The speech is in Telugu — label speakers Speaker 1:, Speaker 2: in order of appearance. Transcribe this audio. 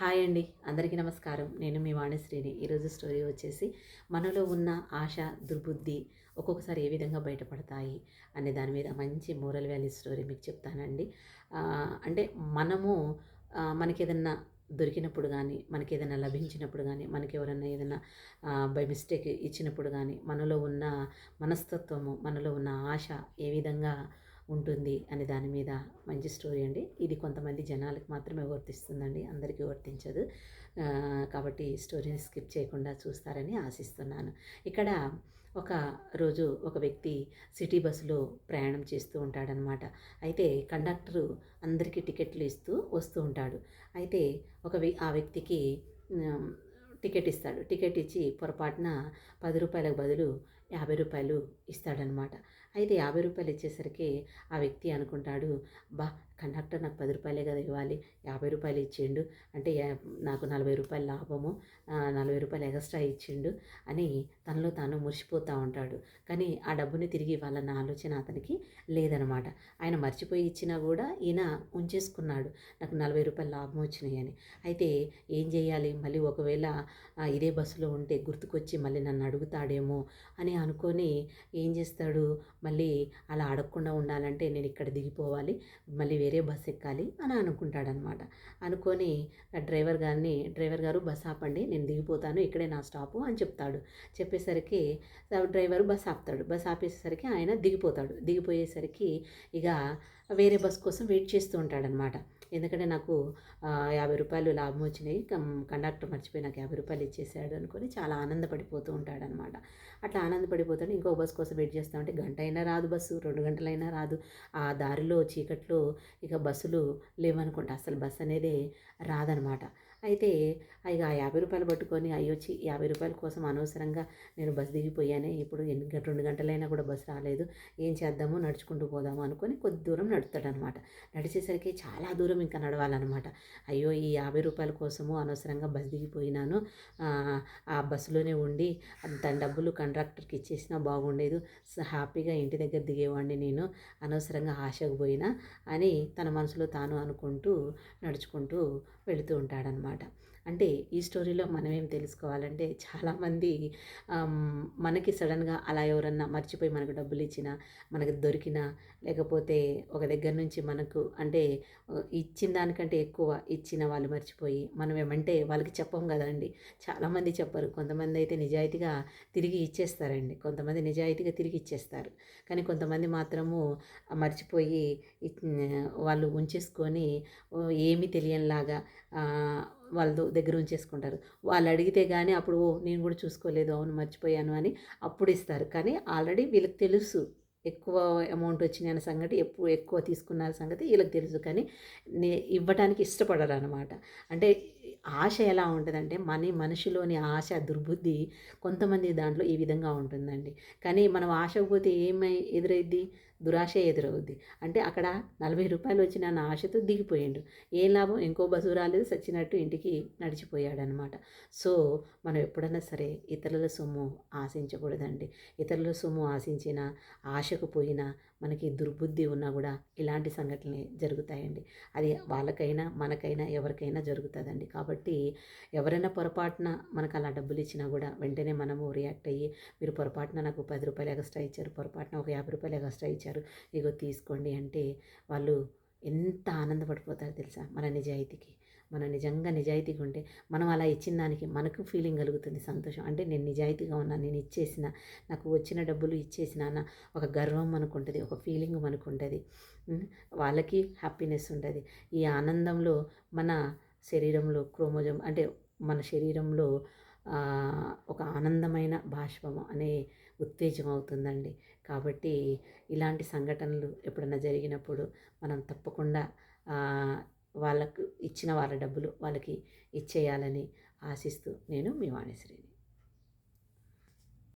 Speaker 1: హాయ్ అండి అందరికీ నమస్కారం. నేను మీ వాణిశ్రీని. ఈరోజు స్టోరీ వచ్చేసి మనలో ఉన్న ఆశ దుర్బుద్ధి ఒక్కొక్కసారి ఏ విధంగా బయటపడతాయి అనే దాని మీద మంచి మోరల్ వాల్యూ స్టోరీ మీకు చెప్తానండి. అంటే మనము మనకి ఏదన్నా దొరికినప్పుడు కానీ మనకి ఏదైనా లభించినప్పుడు కానీ మనకి ఎవరైనా ఏదైనా బై మిస్టేక్ ఇచ్చినప్పుడు కానీ మనలో ఉన్న మనస్తత్వము మనలో ఉన్న ఆశ ఏ విధంగా ఉంటుంది అనే దాని మీద మంచి స్టోరీ అండి. ఇది కొంతమంది జనాలకు మాత్రమే వర్తిస్తుందండి. అందరికీ వర్తించదు. కాబట్టి స్టోరీని స్కిప్ చేయకుండా చూస్తారని ఆశిస్తున్నాను. ఇక్కడ ఒక రోజు ఒక వ్యక్తి సిటీ బస్సులో ప్రయాణం చేస్తూ ఉంటాడనమాట. అయితే కండక్టరు అందరికీ టికెట్లు ఇస్తూ వస్తూ ఉంటాడు. అయితే ఒక ఆ వ్యక్తికి టికెట్ ఇస్తాడు. టికెట్ ఇచ్చి పొరపాటున పది రూపాయలకు బదులు యాభై రూపాయలు ఇస్తాడనమాట. అయితే యాభై రూపాయలు ఇచ్చేసరికి ఆ వ్యక్తి అనుకుంటాడు బా కండక్టర్ నాకు పది రూపాయలే కదా ఇవ్వాలి యాభై రూపాయలు ఇచ్చిండు అంటే నాకు నలభై రూపాయల లాభము నలభై రూపాయలు ఎక్స్ట్రా ఇచ్చిండు అని తనలో తాను మురిసిపోతూ ఉంటాడు. కానీ ఆ డబ్బుని తిరిగి ఇవ్వాలన్న ఆలోచన అతనికి లేదనమాట. ఆయన మర్చిపోయి ఇచ్చినా కూడా ఈయన ఉంచేసుకున్నాడు నాకు నలభై రూపాయల లాభం వచ్చినాయని అయితే ఏం చేయాలి? మళ్ళీ ఒకవేళ ఇదే బస్సులో ఉంటే గుర్తుకొచ్చి మళ్ళీ నన్ను అడుగుతాడేమో అని అనుకొని ఏం చేస్తాడు? మళ్ళీ అలా అడగకుండా ఉండాలంటే నేను ఇక్కడ దిగిపోవాలి మళ్ళీ వేరే బస్ ఎక్కాలి అని అనుకుంటాడనమాట. అనుకొని డ్రైవర్ గారిని డ్రైవర్ గారు బస్ ఆపండి నేను దిగిపోతాను ఇక్కడే నా స్టాపు అని చెప్తాడు. చెప్పేసరికి డ్రైవర్ బస్ ఆపుతాడు. బస్ ఆపేసేసరికి ఆయన దిగిపోతాడు. దిగిపోయేసరికి ఇక వేరే బస్ కోసం వెయిట్ చేస్తూ ఉంటాడనమాట. ఎందుకంటే నాకు యాభై రూపాయలు లాభం వచ్చినాయి. కండక్టర్ మర్చిపోయి నాకు యాభై రూపాయలు ఇచ్చేసాడు అనుకొని చాలా ఆనందపడిపోతూ ఉంటాడనమాట. అట్లా ఆనందపడిపోతాడు ఇంకో బస్సు కోసం వెయిట్ చేస్తామంటే గంట అయినా రాదు బస్సు రెండు గంటలైనా రాదు. ఆ దారిలో చీకట్లో ఇక బస్సులు లేవనుకుంటా అసలు బస్సు అనేది రాదనమాట. అయితే ఇక యాభై రూపాయలు పట్టుకొని అయ్యొచ్చి యాభై రూపాయల కోసం అనవసరంగా నేను బస్ దిగిపోయానే ఇప్పుడు ఎన్ని రెండు గంటలైనా కూడా బస్సు రాలేదు ఏం చేద్దాము నడుచుకుంటూ పోదాము అనుకొని కొద్ది దూరం నడుస్తాడనమాట నడిచేసరికి చాలా దూరం ఇంకా నడవాలన్నమాట అయ్యో ఈ యాభై రూపాయల కోసము అనవసరంగా బస్ దిగిపోయినాను ఆ బస్సులోనే ఉండి తన డబ్బులు కండక్టర్కి ఇచ్చేసినా బాగుండేది హ్యాపీగా ఇంటి దగ్గర దిగేవాడిని నేను అనవసరంగా ఆశకు పోయినా అని తన మనసులో తాను అనుకుంటూ నడుచుకుంటూ వెళుతూ ఉంటాడనమాట. అంటే ఈ స్టోరీలో మనం ఏం తెలుసుకోవాలంటే చాలామంది మనకి సడన్గా అలా ఎవరన్నా మర్చిపోయి మనకు డబ్బులు ఇచ్చినా మనకు దొరికినా లేకపోతే ఒక దగ్గర నుంచి మనకు అంటే ఇచ్చిన దానికంటే ఎక్కువ ఇచ్చిన వాళ్ళు మర్చిపోయి మనం ఏమంటే వాళ్ళకి చెప్పం కదండి. చాలామంది చెప్పరు. కొంతమంది అయితే నిజాయితీగా తిరిగి ఇచ్చేస్తారండి. కొంతమంది నిజాయితీగా తిరిగి ఇచ్చేస్తారు. కానీ కొంతమంది మాత్రము మర్చిపోయి వాళ్ళు ఉంచేసుకొని ఏమీ తెలియనిలాగా వాళ్ళ దగ్గర ఉంచేసుకుంటారు. వాళ్ళు అడిగితే కానీ అప్పుడు ఓ నేను కూడా చూసుకోలేదు అవును మర్చిపోయాను అని అప్పుడు ఇస్తారు. కానీ ఆల్రెడీ వీళ్ళకి తెలుసు ఎక్కువ అమౌంట్ వచ్చినాయి అనే సంగతి ఎప్పుడు ఎక్కువ తీసుకున్న సంగతి వీళ్ళకి తెలుసు. కానీ ఇవ్వటానికి ఇష్టపడరు అనమాట అంటే ఆశ ఎలా ఉంటుందంటే మన మనిషిలోని ఆశ దుర్బుద్ధి కొంతమంది దాంట్లో ఈ విధంగా ఉంటుందండి. కానీ మనం ఆశకపోతే ఏమై ఎదురైద్ది? దురాశ ఎదురవుద్ది. అంటే అక్కడ నలభై రూపాయలు వచ్చిన నా ఆశతో దిగిపోయాడు. ఏం లాభం? ఇంకో బస్సు రాలేదు. సచ్చినట్టు ఇంటికి నడిచిపోయాడనమాట సో మనం ఎప్పుడైనా సరే ఇతరుల సొమ్ము ఆశించకూడదండి. ఇతరుల సొమ్ము ఆశించిన ఆశకు పోయినా మనకి దుర్బుద్ధి ఉన్నా కూడా ఇలాంటి సంఘటనలు జరుగుతాయండి. అది వాళ్ళకైనా మనకైనా ఎవరికైనా జరుగుతుందండి. కాబట్టి ఎవరైనా పొరపాటున మనకు అలా డబ్బులు ఇచ్చినా కూడా వెంటనే మనము రియాక్ట్ అయ్యి మీరు పొరపాటున నాకు పది రూపాయలు ఎక్స్ట్రా ఇచ్చారు పొరపాటున ఒక యాభై రూపాయలు ఎక్స్ట్రా ఇచ్చారు ఇగో తీసుకోండి అంటే వాళ్ళు ఎంత ఆనందపడిపోతారు తెలుసా మన నిజాయితీకి. మనం నిజంగా నిజాయితీగా ఉంటే మనం అలా ఇచ్చిన దానికి మనకు ఫీలింగ్ కలుగుతుంది సంతోషం. అంటే నేను నిజాయితీగా ఉన్నాను నేను ఇచ్చేసిన నాకు వచ్చిన డబ్బులు ఇచ్చేసిన ఒక గర్వం మనకు ఉంటుంది ఒక ఫీలింగ్ మనకు ఉంటుంది వాళ్ళకి హ్యాపీనెస్ ఉంటుంది. ఈ ఆనందంలో మన శరీరంలో క్రోమోజం అంటే మన శరీరంలో ఒక ఆనందమైన బాష్పము అనే ఉత్తేజం అవుతుందండి. కాబట్టి ఇలాంటి సంఘటనలు ఎప్పుడైనా జరిగినప్పుడు మనం తప్పకుండా వాళ్ళకు ఇచ్చిన వాళ్ళ డబ్బులు వాళ్ళకి ఇచ్చేయాలని ఆశిస్తూ నేను మీ వాణిశ్రీని.